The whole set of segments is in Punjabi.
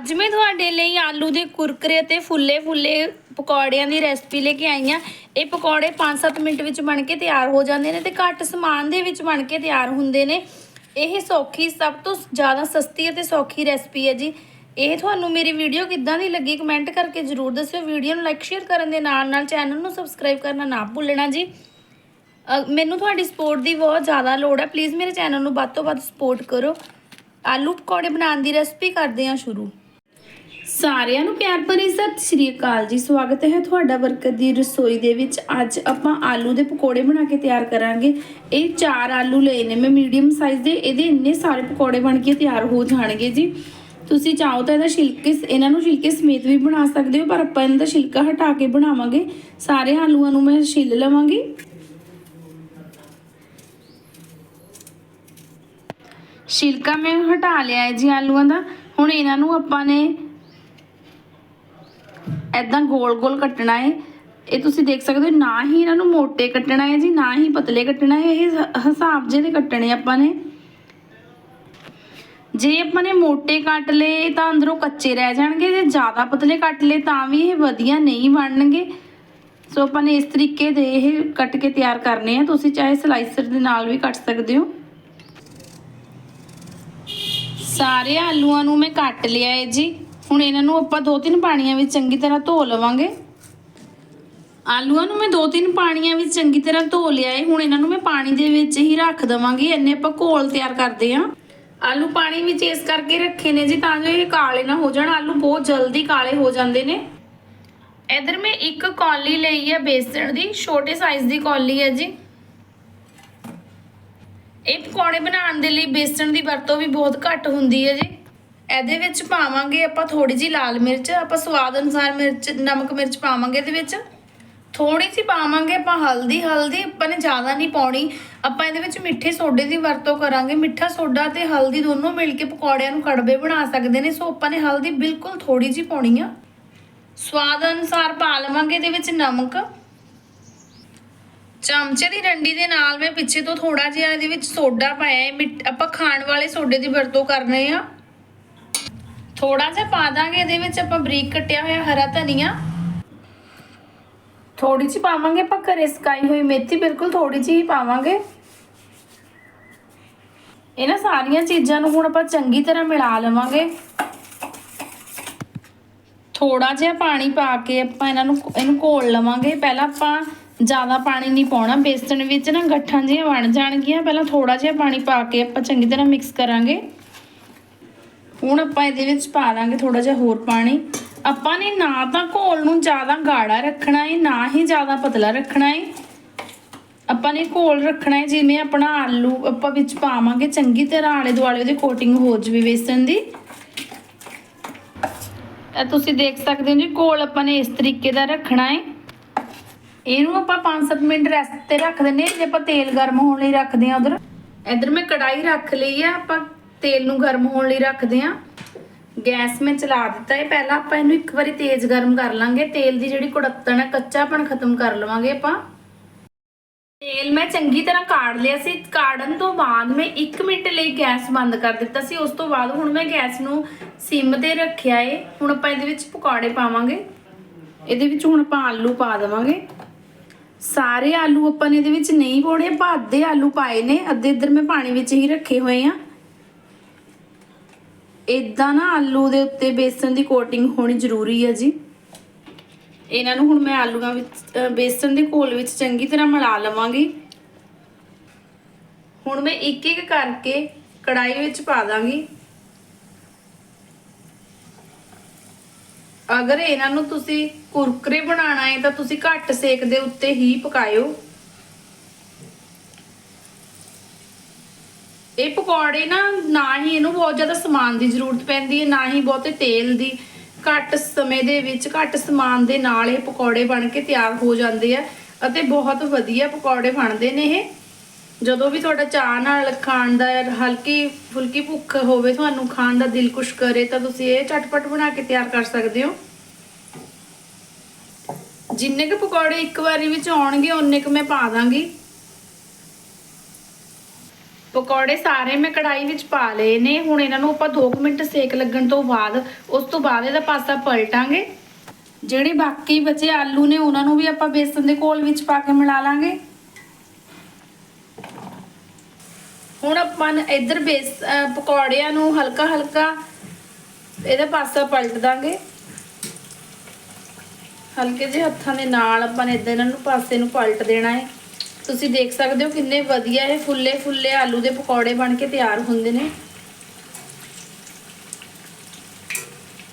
ਅੱਜ ਮੈਂ ਤੁਹਾਡੇ ਲਈ ਆਲੂ ਦੇ ਕੁਰਕਰੇ ਅਤੇ ਫੁੱਲੇ ਫੁੱਲੇ ਪਕੌੜਿਆਂ ਦੀ ਰੈਸਪੀ ਲੈ ਕੇ ਆਈ ਹਾਂ। ਇਹ ਪਕੌੜੇ 5-7 ਮਿੰਟ ਵਿੱਚ ਬਣ ਕੇ ਤਿਆਰ ਹੋ ਜਾਂਦੇ ਨੇ ਤੇ ਘੱਟ ਸਮਾਨ ਦੇ ਵਿੱਚ ਬਣ ਕੇ ਤਿਆਰ ਹੁੰਦੇ ਨੇ। ਇਹ ਸੌਖੀ ਸਭ ਤੋਂ ਜ਼ਿਆਦਾ ਸਸਤੀ ਅਤੇ ਸੌਖੀ ਰੈਸਪੀ ਹੈ ਜੀ। ਇਹ ਤੁਹਾਨੂੰ ਮੇਰੀ ਵੀਡੀਓ ਕਿੱਦਾਂ ਦੀ ਲੱਗੀ ਕਮੈਂਟ ਕਰਕੇ ਜਰੂਰ ਦੱਸਿਓ। ਵੀਡੀਓ ਨੂੰ ਲਾਈਕ ਸ਼ੇਅਰ ਕਰਨ ਦੇ ਨਾਲ ਨਾਲ ਚੈਨਲ ਨੂੰ ਸਬਸਕ੍ਰਾਈਬ ਕਰਨਾ ਨਾ ਭੁੱਲਣਾ ਜੀ। ਅ, ਮੈਨੂੰ ਤੁਹਾਡੀ ਸਪੋਰਟ ਦੀ ਬਹੁਤ ਜ਼ਿਆਦਾ ਲੋੜ ਹੈ। ਪਲੀਜ਼ ਮੇਰੇ ਚੈਨਲ ਨੂੰ ਵੱਧ ਤੋਂ ਵੱਧ ਸਪੋਰਟ ਕਰੋ। ਆਲੂ ਪਕੌੜੇ ਬਣਾਉਣ ਦੀ ਰੈਸਪੀ ਕਰਦੇ ਹਾਂ ਸ਼ੁਰੂ। ਸਾਰਿਆਂ ਨੂੰ ਪਿਆਰ ਭਰੀ ਸਤਿ ਸ਼੍ਰੀ ਅਕਾਲ ਜੀ। ਸਵਾਗਤ ਹੈ ਤੁਹਾਡਾ ਬਰਕਤ ਦੀ ਰਸੋਈ ਦੇ ਵਿੱਚ। ਅੱਜ ਆਪਾਂ ਆਲੂ ਦੇ ਪਕੌੜੇ ਬਣਾ ਕੇ ਤਿਆਰ ਕਰਾਂਗੇ। ਇਹ ਚਾਰ ਆਲੂ ਲਏ ਨੇ। ਮੈਂ ਮੀਡੀਅਮ ਸਾਈਜ਼ ਦੇ। ਇਹਦੇ ਇੰਨੇ ਸਾਰੇ ਪਕੌੜੇ ਬਣ ਕੇ ਤਿਆਰ ਹੋ ਜਾਣਗੇ ਜੀ। ਤੁਸੀਂ ਚਾਹੋ ਤਾਂ ਇਹਦਾ ਛਿਲਕੇ ਇਹਨਾਂ ਨੂੰ ਛਿਲਕੇ ਸਮੇਤ ਵੀ ਬਣਾ ਸਕਦੇ ਹੋ, ਪਰ ਆਪਾਂ ਇਹਨਾਂ ਦਾ ਛਿਲਕਾ ਹਟਾ ਕੇ ਬਣਾਵਾਂਗੇ। ਸਾਰੇ ਆਲੂਆਂ ਨੂੰ ਮੈਂ ਛਿੱਲ ਲਵਾਂਗੀ। ਛਿਲਕਾ ਮੈਂ ਹਟਾ ਲਿਆ ਹੈ ਜੀ ਆਲੂਆਂ ਦਾ। ਹੁਣ ਇਹਨਾਂ ਨੂੰ ਆਪਾਂ ਨੇ ਐਦਾਂ ਗੋਲ-ਗੋਲ ਕੱਟਣਾ ਹੈ ਇਹ ਤੁਸੀਂ ਦੇਖ ਸਕਦੇ ਹੋ, ਨਾ ਹੀ ਇਹਨਾਂ ਨੂੰ ਮੋਟੇ ਕੱਟਣਾ ਹੈ ਜੀ, ਨਾ ਹੀ ਪਤਲੇ ਕੱਟਣਾ ਹੈ ਇਹ ਹਿਸਾਬ ਜਿਹੇ ਦੇ ਕੱਟਣੇ ਆਪਾਂ ਨੇ। ਜੇ ਆਪਾਂ ਨੇ ਮੋਟੇ ਕੱਟ ਲਏ ਤਾਂ ਅੰਦਰੋਂ ਕੱਚੇ ਰਹਿ ਜਾਣਗੇ, ਜੇ ਜ਼ਿਆਦਾ ਪਤਲੇ ਕੱਟ ਲਏ ਤਾਂ ਵੀ ਇਹ ਵਧੀਆ ਨਹੀਂ ਬਣਨਗੇ। ਸੋ ਆਪਾਂ ਨੇ ਇਸ ਤਰੀਕੇ ਦੇ ਇਹ ਕੱਟ ਕੇ ਤਿਆਰ ਕਰਨੇ ਆ। ਤੁਸੀਂ ਚਾਹੇ ਸਲਾਈਸਰ ਦੇ ਨਾਲ ਵੀ ਕੱਟ ਸਕਦੇ ਹੋ। ਸਾਰੇ ਆਲੂਆਂ ਨੂੰ ਮੈਂ ਕੱਟ ਲਿਆ ਹੈ ਜੀ। ਹੁਣ ਇਹਨਾਂ ਨੂੰ ਆਪਾਂ ਦੋ ਤਿੰਨ ਪਾਣੀਆਂ ਵਿੱਚ ਚੰਗੀ ਤਰ੍ਹਾਂ ਧੋ ਲਵਾਂਗੇ। ਆਲੂਆਂ ਨੂੰ ਮੈਂ ਦੋ ਤਿੰਨ ਪਾਣੀਆਂ ਵਿੱਚ ਚੰਗੀ ਤਰ੍ਹਾਂ ਧੋ ਲਿਆ ਹੈ ਹੁਣ ਇਹਨਾਂ ਨੂੰ ਮੈਂ ਪਾਣੀ ਦੇ ਵਿੱਚ ਹੀ ਰੱਖ ਦਵਾਂਗੀ। ਇੰਨੇ ਆਪਾਂ ਘੋਲ ਤਿਆਰ ਕਰਦੇ ਹਾਂ ਆਲੂ ਪਾਣੀ ਵਿੱਚ ਇਸ ਕਰਕੇ ਰੱਖੇ ਨੇ ਜੀ ਤਾਂ ਜੋ ਇਹ ਕਾਲੇ ਨਾ ਹੋ ਜਾਣ। ਆਲੂ ਬਹੁਤ ਜਲਦੀ ਕਾਲੇ ਹੋ ਜਾਂਦੇ ਨੇ। ਇਧਰ ਮੈਂ ਇੱਕ ਕੌਲੀ ਲਈ ਹੈ ਬੇਸਣ ਦੀ। ਛੋਟੇ ਸਾਈਜ਼ ਦੀ ਕੌਲੀ ਹੈ ਜੀ। ਇਹ ਪਕੌੜੇ ਬਣਾਉਣ ਦੇ ਲਈ ਬੇਸਣ ਦੀ ਵਰਤੋਂ ਵੀ ਬਹੁਤ ਘੱਟ ਹੁੰਦੀ ਹੈ ਜੀ। ਇਹਦੇ ਵਿੱਚ ਪਾਵਾਂਗੇ ਆਪਾਂ ਥੋੜੀ ਜੀ ਲਾਲ ਮਿਰਚ, ਆਪਾਂ ਸਵਾਦ ਅਨੁਸਾਰ ਮਿਰਚ, ਨਮਕ ਮਿਰਚ ਪਾਵਾਂਗੇ ਇਹਦੇ ਵਿੱਚ। ਥੋੜੀ ਜਿਹੀ ਪਾਵਾਂਗੇ ਆਪਾਂ ਹਲਦੀ ਹਲਦੀ ਆਪਾਂ ਨੇ ਜ਼ਿਆਦਾ ਨਹੀਂ ਪਾਉਣੀ। ਆਪਾਂ ਇਹਦੇ ਵਿੱਚ ਮਿੱਠੇ ਸੋਡੇ ਦੀ ਵਰਤੋਂ ਕਰਾਂਗੇ। ਮਿੱਠਾ ਸੋਡਾ ਤੇ ਹਲਦੀ ਦੋਨੋਂ ਮਿਲ ਕੇ ਪਕੌੜਿਆਂ ਨੂੰ ਕੜਵੇ ਬਣਾ ਸਕਦੇ ਨੇ, ਸੋ ਆਪਾਂ ਨੇ ਹਲਦੀ ਬਿਲਕੁਲ ਥੋੜੀ ਜਿਹੀ ਪਾਉਣੀ ਆ। ਸਵਾਦ ਅਨੁਸਾਰ ਪਾ ਲਵਾਂਗੇ ਇਹਦੇ ਵਿੱਚ ਨਮਕ। ਚਮਚੇ ਦੀ ਡੰਡੀ ਦੇ ਨਾਲ ਮੈਂ ਪਿੱਛੇ ਤੋਂ ਥੋੜਾ ਜਿਹਾ ਇਹਦੇ ਵਿੱਚ ਸੋਡਾ ਪਾਇਆ ਹੈ। ਮਿੱਠ- ਆਪਾਂ ਖਾਣ ਵਾਲੇ ਸੋਡੇ ਦੀ ਵਰਤੋਂ ਕਰਨੇ ਆ ਥੋੜਾ ਜਿਹਾ ਪਾ ਦਾਂਗੇ, ਇਹਦੇ ਵਿੱਚ ਆਪਾਂ ਬਰੀਕ ਕੱਟਿਆ ਹੋਇਆ ਹਰਾ ਧਨੀਆ। ਥੋੜੀ ਜਿਹੀ ਪਾਵਾਂਗੇ ਆਪਾਂ ਘਰੇ ਸਕਾਈ ਹੋਈ ਮੇਥੀ, ਬਿਲਕੁਲ ਥੋੜੀ ਜਿਹੀ ਹੀ ਪਾਵਾਂਗੇ। ਇਹਨਾਂ ਸਾਰੀਆਂ ਚੀਜ਼ਾਂ ਨੂੰ ਹੁਣ ਆਪਾਂ ਚੰਗੀ ਤਰ੍ਹਾਂ ਮਿਲਾ ਲਵਾਂਗੇ। ਥੋੜਾ ਜਿਹਾ ਪਾਣੀ ਪਾ ਕੇ ਆਪਾਂ ਇਹਨਾਂ ਨੂੰ, ਇਹਨੂੰ ਘੋਲ ਲਵਾਂਗੇ। ਪਹਿਲਾਂ ਆਪਾਂ ਜ਼ਿਆਦਾ ਪਾਣੀ ਨਹੀਂ ਪਾਉਣਾ, ਬੇਸਣ ਵਿੱਚ ਨਾ ਗੱਠਾਂ ਜਿਹੀਆਂ ਬਣ ਜਾਣਗੀਆਂ। ਪਹਿਲਾਂ ਥੋੜਾ ਜਿਹਾ ਪਾਣੀ ਪਾ ਕੇ ਆਪਾਂ ਚੰਗੀ ਤਰ੍ਹਾਂ ਮਿਕਸ ਕਰਾਂਗੇ। ਹੁਣ ਆਪਾਂ ਇਹਦੇ ਵਿੱਚ ਪਾ ਲਾਂਗੇ ਥੋੜਾ ਜਿਹਾ ਹੋਰ ਪਾਣੀ। ਆਪਾਂ ਨੇ ਨਾ ਤਾਂ ਘੋਲ ਨੂੰ ਜ਼ਿਆਦਾ ਗਾੜਾ ਰੱਖਣਾ ਹੈ ਨਾ ਹੀ ਜ਼ਿਆਦਾ ਪਤਲਾ ਰੱਖਣਾ ਹੈ ਆਪਾਂ ਨੇ ਘੋਲ ਰੱਖਣਾ ਹੈ ਜਿਵੇਂ ਆਪਣਾ ਆਲੂ ਆਪਾਂ ਵਿੱਚ ਪਾਵਾਂਗੇ, ਚੰਗੀ ਤਰ੍ਹਾਂ ਆਲੇ ਦੁਆਲੇ ਉਹਦੀ ਕੋਟਿੰਗ ਹੋ ਜਵੇ ਬੇਸਣ ਦੀ। ਇਹ ਤੁਸੀਂ ਦੇਖ ਸਕਦੇ ਹੋ ਜੀ, ਘੋਲ ਆਪਾਂ ਨੇ ਇਸ ਤਰੀਕੇ ਦਾ ਰੱਖਣਾ ਹੈ ਇਹਨੂੰ ਆਪਾਂ 5-7 ਮਿੰਟ ਰੈਸਟ ਤੇ ਰੱਖ ਦਿੰਨੇ ਜੇ ਆਪਾਂ ਤੇਲ ਗਰਮ ਹੋਣ ਲਈ ਰੱਖਦੇ ਹਾਂ ਉਧਰ। ਇਧਰ ਮੈਂ ਕੜਾਈ ਰੱਖ ਲਈ ਆ, ਆਪਾਂ ਤੇਲ ਨੂੰ ਗਰਮ ਹੋਣ ਲਈ ਰੱਖਦੇ ਹਾਂ। ਗੈਸ ਮੈਂ ਚਲਾ ਦਿੱਤਾ ਹੈ। ਪਹਿਲਾਂ ਆਪਾਂ ਇਹਨੂੰ ਇੱਕ ਵਾਰੀ ਤੇਜ਼ ਗਰਮ ਕਰ ਲਾਂਗੇ। ਤੇਲ ਦੀ ਜਿਹੜੀ ਕੁੜੱਤਣ ਹੈ, ਕੱਚਾਪਣ ਖਤਮ ਕਰ ਲਵਾਂਗੇ ਆਪਾਂ। ਤੇਲ ਮੈਂ ਚੰਗੀ ਤਰ੍ਹਾਂ ਕਾੜ ਲਿਆ ਸੀ। ਕਾੜਨ ਤੋਂ ਬਾਅਦ ਮੈਂ 1 ਮਿੰਟ ਲਈ ਗੈਸ ਬੰਦ ਕਰ ਦਿੱਤਾ ਸੀ। ਉਸ ਤੋਂ ਬਾਅਦ ਹੁਣ ਮੈਂ ਗੈਸ ਨੂੰ ਸਿਮ ਤੇ ਰੱਖਿਆ ਏ। ਹੁਣ ਆਪਾਂ ਇਹਦੇ ਵਿੱਚ ਪਕੌੜੇ ਪਾਵਾਂਗੇ। ਇਹਦੇ ਵਿੱਚ ਹੁਣ ਆਪਾਂ ਆਲੂ ਪਾ ਦੇਵਾਂਗੇ। ਸਾਰੇ ਆਲੂ ਆਪਾਂ ਨੇ ਇਹਦੇ ਵਿੱਚ ਨਹੀਂ ਪਾਉਣੇ। ਆਪਾਂ ਅੱਧੇ ਆਲੂ ਪਾਏ ਨੇ। ਅੱਧੇ ਇੱਧਰ ਮੈਂ ਪਾਣੀ ਵਿੱਚ ਹੀ ਰੱਖੇ ਹੋਏ ਆ ਇਦਾਂ ਨਾ ਆਲੂ ਦੇ ਉੱਤੇ ਬੇਸਨ ਦੀ ਕੋਟਿੰਗ ਹੋਣੀ ਜ਼ਰੂਰੀ ਹੈ ਜੀ। ਇਹਨਾਂ ਨੂੰ ਹੁਣ ਮੈਂ ਆਲੂਆਂ ਵਿੱਚ ਅ, ਬੇਸਨ ਦੇ ਘੋਲ ਵਿੱਚ ਚੰਗੀ ਤਰ੍ਹਾਂ ਮਿਲਾ ਲਵਾਂਗੀ। ਹੁਣ ਮੈਂ ਇੱਕ ਇੱਕ ਕਰਕੇ ਕੜਾਈ ਵਿੱਚ ਪਾ ਦਾਂਗੀ। ਅਗਰ ਇਹਨਾਂ ਨੂੰ ਤੁਸੀਂ ਕੁਰਕਰੇ ਬਣਾਉਣਾ ਹੈ ਤਾਂ ਤੁਸੀਂ ਘੱਟ ਸੇਕ ਦੇ ਉੱਤੇ ਹੀ ਪਕਾਇਓ। ਇਹ ਪਕੌੜੇ ਨਾ ਨਾ ਹੀ ਇਹਨੂੰ ਬਹੁਤ ਜ਼ਿਆਦਾ ਸਮਾਨ ਦੀ ਜ਼ਰੂਰਤ ਪੈਂਦੀ ਹੈ, ਨਾ ਹੀ ਬਹੁਤੇ ਤੇਲ ਦੀ। ਘੱਟ ਸਮੇਂ ਦੇ ਵਿੱਚ, ਘੱਟ ਸਮਾਨ ਦੇ ਨਾਲ ਇਹ ਪਕੌੜੇ ਬਣ ਕੇ ਤਿਆਰ ਹੋ ਜਾਂਦੇ ਆ ਅਤੇ ਬਹੁਤ ਵਧੀਆ ਪਕੌੜੇ ਬਣਦੇ ਨੇ ਇਹ। ਜਦੋਂ ਵੀ ਤੁਹਾਡਾ ਚਾਹ ਨਾਲ ਖਾਣ ਦਾ ਹਲਕੀ ਫੁਲਕੀ ਭੁੱਖ ਹੋਵੇ, ਤੁਹਾਨੂੰ ਖਾਣ ਦਾ ਦਿਲ ਕੁਛ ਕਰੇ, ਤਾਂ ਤੁਸੀਂ ਇਹ ਝਟਪਟ ਬਣਾ ਕੇ ਤਿਆਰ ਕਰ ਸਕਦੇ ਹੋ। ਜਿੰਨੇ ਕੁ ਪਕੌੜੇ ਇੱਕ ਵਾਰੀ ਵਿੱਚ ਆਉਣਗੇ ਉਨੇ ਕੁ ਮੈਂ ਪਾ ਦਾਂਗੀ। ਪਕੌੜੇ ਸਾਰੇ ਮੈਂ ਕੜਾਈ ਵਿੱਚ ਪਾ ਲਏ ਨੇ। ਹੁਣ ਇਹਨਾਂ ਨੂੰ ਆਪਾਂ 2 ਮਿੰਟ ਸੇਕ ਲੱਗਣ ਤੋਂ ਬਾਅਦ, ਉਸ ਤੋਂ ਬਾਅਦ ਇਹਦਾ ਪਾਸਾ ਪਲਟਾਂਗੇ। ਜਿਹੜੇ ਬਾਕੀ ਬਚੇ ਆਲੂ ਨੇ, ਉਹਨਾਂ ਨੂੰ ਵੀ ਆਪਾਂ ਬੇਸਨ ਦੇ ਘੋਲ ਵਿੱਚ ਪਾ ਕੇ ਮਿਲਾ ਲਾਂਗੇ। ਹੁਣ ਆਪਾਂ ਨੇ ਇੱਧਰ ਬੇਸ ਪਕੌੜਿਆਂ ਨੂੰ ਹਲਕਾ ਹਲਕਾ ਇਹਦਾ ਪਾਸਾ ਪਲਟ ਦਾਂਗੇ। ਹਲਕੇ ਜਿਹੇ ਹੱਥਾਂ ਦੇ ਨਾਲ ਆਪਾਂ ਨੇ ਇਦਾਂ ਇਹਨਾਂ ਨੂੰ ਪਾਸੇ ਨੂੰ ਪਲਟ ਦੇਣਾ ਹੈ। ਤੁਸੀਂ ਦੇਖ ਸਕਦੇ ਹੋ ਕਿੰਨੇ ਵਧੀਆ ਇਹ ਫੁੱਲੇ ਫੁੱਲੇ ਆਲੂ ਦੇ ਪਕੌੜੇ ਬਣ ਕੇ ਤਿਆਰ ਹੁੰਦੇ ਨੇ।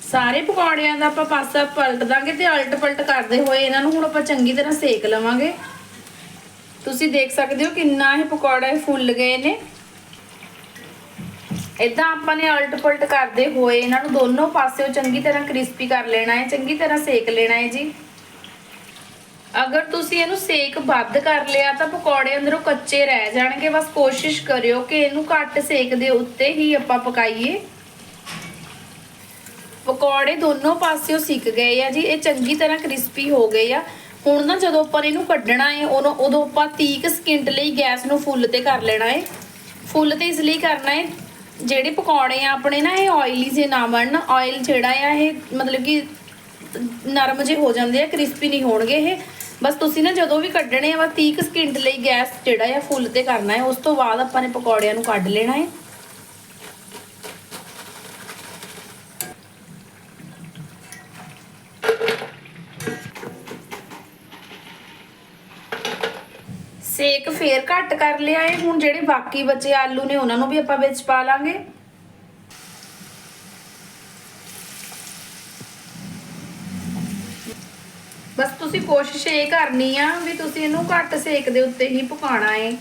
ਸਾਰੇ ਪਕੌੜਿਆਂ ਦਾ ਆਪਾਂ ਪਾਸਾ ਪਲਟ ਦਾਂਗੇ ਤੇ ਅਲਟ ਪਲਟ ਕਰਦੇ ਹੋਏ ਇਹਨਾਂ ਨੂੰ ਹੁਣ ਆਪਾਂ ਚੰਗੀ ਤਰ੍ਹਾਂ ਸੇਕ ਲਵਾਂਗੇ। ਤੁਸੀਂ ਦੇਖ ਸਕਦੇ ਹੋ ਕਿੰਨਾ ਇਹ ਪਕੌੜੇ ਫੁੱਲ ਗਏ ਨੇ। ਇਦਾਂ ਆਪਾਂ ਨੇ ਅਲਟ ਪਲਟ ਕਰਦੇ ਹੋਏ ਇਹਨਾਂ ਨੂੰ ਦੋਨੋਂ ਪਾਸਿਓਂ ਚੰਗੀ ਤਰ੍ਹਾਂ ਕ੍ਰਿਸਪੀ ਕਰ ਲੈਣਾ ਹੈ, ਚੰਗੀ ਤਰ੍ਹਾਂ ਸੇਕ ਲੈਣਾ ਹੈ ਜੀ। ਅਗਰ ਤੁਸੀਂ ਇਹਨੂੰ ਸੇਕ ਵੱਧ ਕਰ ਲਿਆ ਤਾਂ ਪਕੌੜੇ ਅੰਦਰੋਂ ਕੱਚੇ ਰਹਿ ਜਾਣਗੇ। ਬਸ ਕੋਸ਼ਿਸ਼ ਕਰਿਓ ਕਿ ਇਹਨੂੰ ਘੱਟ ਸੇਕ ਦੇ ਉੱਤੇ ਹੀ ਆਪਾਂ ਪਕਾਈਏ। ਪਕੌੜੇ ਦੋਨੋਂ ਪਾਸਿਓਂ ਸਿੱਕ ਗਏ ਆ ਜੀ, ਇਹ ਚੰਗੀ ਤਰ੍ਹਾਂ ਕ੍ਰਿਸਪੀ ਹੋ ਗਏ ਆ। ਹੁਣ ਨਾ ਜਦੋਂ ਆਪਾਂ ਇਹਨੂੰ ਕੱਢਣਾ ਹੈ ਉਦੋਂ ਉਦੋਂ ਆਪਾਂ 30 ਸਕਿੰਟ ਲਈ ਗੈਸ ਨੂੰ ਫੁੱਲ ਤੇ ਕਰ ਲੈਣਾ ਹੈ ਫੁੱਲ ਤੇ ਇਸ ਲਈ ਕਰਨਾ ਹੈ ਜਿਹੜੇ ਪਕੌੜੇ ਆ ਆਪਣੇ ਨਾ, ਇਹ ਆਇਲੀ ਜੇ ਨਾ ਬਣਨ ਆਇਲ ਜਿਹੜਾ ਆ, ਇਹ ਮਤਲਬ ਕਿ ਨਰਮ ਜੇ ਹੋ ਜਾਂਦੇ ਆ, ਕ੍ਰਿਸਪੀ ਨਹੀਂ ਹੋਣਗੇ ਇਹ। ਬਸ ਤੁਸੀਂ ਨਾ ਜਦੋਂ ਵੀ ਕੱਢਣੇ ਆ, ਬਸ 30 ਸਕਿੰਟ ਲਈ ਗੈਸ ਜਿਹੜਾ ਆ ਫੁੱਲ ਤੇ ਕਰਨਾ ਹੈ ਉਸ ਤੋਂ ਬਾਅਦ ਆਪਾਂ ਨੇ ਪਕੌੜਿਆਂ ਨੂੰ ਕੱਢ ਲੈਣਾ ਹੈ ਸੇਕ ਫੇਰ ਘੱਟ ਕਰ ਲਿਆ ਹੈ ਹੁਣ ਜਿਹੜੇ ਬਾਕੀ ਬਚੇ ਆਲੂ ਨੇ, ਉਹਨਾਂ ਨੂੰ ਵੀ ਆਪਾਂ ਵਿੱਚ ਪਾ ਲਾਂਗੇ। ਬਸ ਤੁਸੀਂ ਕੋਸ਼ਿਸ਼ ਇਹ ਕਰਨੀ ਆ ਵੀ ਤੁਸੀਂ ਇਹਨੂੰ ਘੱਟ ਸੇਕ ਦੇ ਉੱਤੇ ਹੀ ਪਕਾਉਣਾ ਹੈ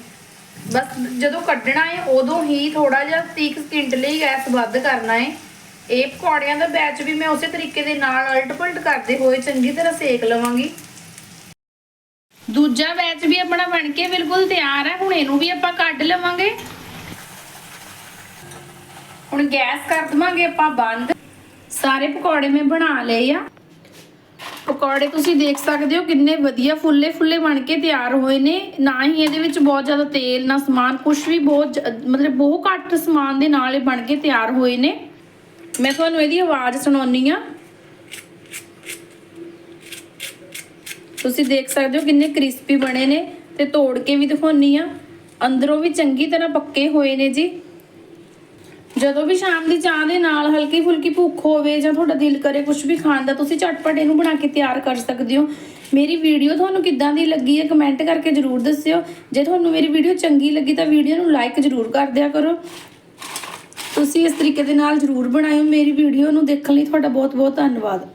ਬਸ ਜਦੋਂ ਕੱਢਣਾ ਹੈ ਉਦੋਂ ਹੀ ਥੋੜਾ ਜਿਹਾ 30 ਸਕਿੰਟ ਲਈ ਗੈਸ ਵੱਧ ਕਰਨਾ ਹੈ ਇਹ ਪਕੌੜਿਆਂ ਦਾ ਬੈਚ ਵੀ ਮੈਂ ਉਸੇ ਤਰੀਕੇ ਦੇ ਨਾਲ ਅਲਟ ਪਲਟ ਕਰਦੇ ਹੋਏ ਚੰਗੀ ਤਰ੍ਹਾਂ ਸੇਕ ਲਵਾਂਗੀ। ਦੂਜਾ ਬੈਚ ਵੀ ਆਪਣਾ ਬਣ ਕੇ ਬਿਲਕੁਲ ਤਿਆਰ ਹੈ ਹੁਣ ਇਹਨੂੰ ਵੀ ਆਪਾਂ ਕੱਢ ਲਵਾਂਗੇ। ਹੁਣ ਗੈਸ ਕਰ ਦਵਾਂਗੇ ਆਪਾਂ ਬੰਦ। ਸਾਰੇ ਪਕੌੜੇ ਮੈਂ ਬਣਾ ਲਏ ਆ। ਪਕੌੜੇ ਤੁਸੀਂ ਦੇਖ ਸਕਦੇ ਹੋ ਕਿੰਨੇ ਵਧੀਆ ਫੁੱਲੇ ਫੁੱਲੇ ਬਣ ਕੇ ਤਿਆਰ ਹੋਏ ਨੇ। ਨਾ ਹੀ ਇਹਦੇ ਵਿੱਚ ਬਹੁਤ ਜ਼ਿਆਦਾ ਤੇਲ, ਨਾ ਸਮਾਨ ਕੁਝ ਵੀ ਬਹੁਤ ਮਤਲਬ ਬਹੁਤ ਘੱਟ ਸਮਾਨ ਦੇ ਨਾਲ ਇਹ ਬਣ ਕੇ ਤਿਆਰ ਹੋਏ ਨੇ। ਮੈਂ ਤੁਹਾਨੂੰ ਇਹਦੀ ਆਵਾਜ਼ ਸੁਣਾਉਣੀ ਆ ਤੁਸੀਂ ਦੇਖ ਸਕਦੇ ਹੋ ਕਿੰਨੇ ਕ੍ਰਿਸਪੀ ਬਣੇ ਨੇ ਤੇ ਤੋੜ ਕੇ ਵੀ ਦਿਖਾਉਣੀ ਆ ਅੰਦਰੋਂ ਵੀ ਚੰਗੀ ਤਰ੍ਹਾਂ ਪੱਕੇ ਹੋਏ ਨੇ ਜੀ। ਜਦੋਂ ਵੀ ਸ਼ਾਮ ਦੀ ਚਾਹ ਦੇ ਨਾਲ ਹਲਕੀ ਫੁਲਕੀ ਭੁੱਖ ਹੋਵੇ ਜਾਂ ਤੁਹਾਡਾ ਦਿਲ ਕਰੇ ਕੁਝ ਵੀ ਖਾਣ ਦਾ, ਤੁਸੀਂ ਝਟਪਟ ਇਹਨੂੰ ਬਣਾ ਕੇ ਤਿਆਰ ਕਰ ਸਕਦੇ ਹੋ। ਮੇਰੀ ਵੀਡੀਓ ਤੁਹਾਨੂੰ ਕਿੱਦਾਂ ਦੀ ਲੱਗੀ ਹੈ ਕਮੈਂਟ ਕਰਕੇ ਜਰੂਰ ਦੱਸਿਓ। ਜੇ ਤੁਹਾਨੂੰ ਮੇਰੀ ਵੀਡੀਓ ਚੰਗੀ ਲੱਗੀ ਤਾਂ ਵੀਡੀਓ ਨੂੰ ਲਾਈਕ ਜਰੂਰ ਕਰ ਦਿਆ ਕਰੋ। ਤੁਸੀਂ ਇਸ ਤਰੀਕੇ ਦੇ ਨਾਲ ਜਰੂਰ ਬਣਾਇਓ ਮੇਰੀ ਵੀਡੀਓ ਨੂੰ। ਦੇਖਣ ਲਈ ਤੁਹਾਡਾ ਬਹੁਤ ਬਹੁਤ ਧੰਨਵਾਦ।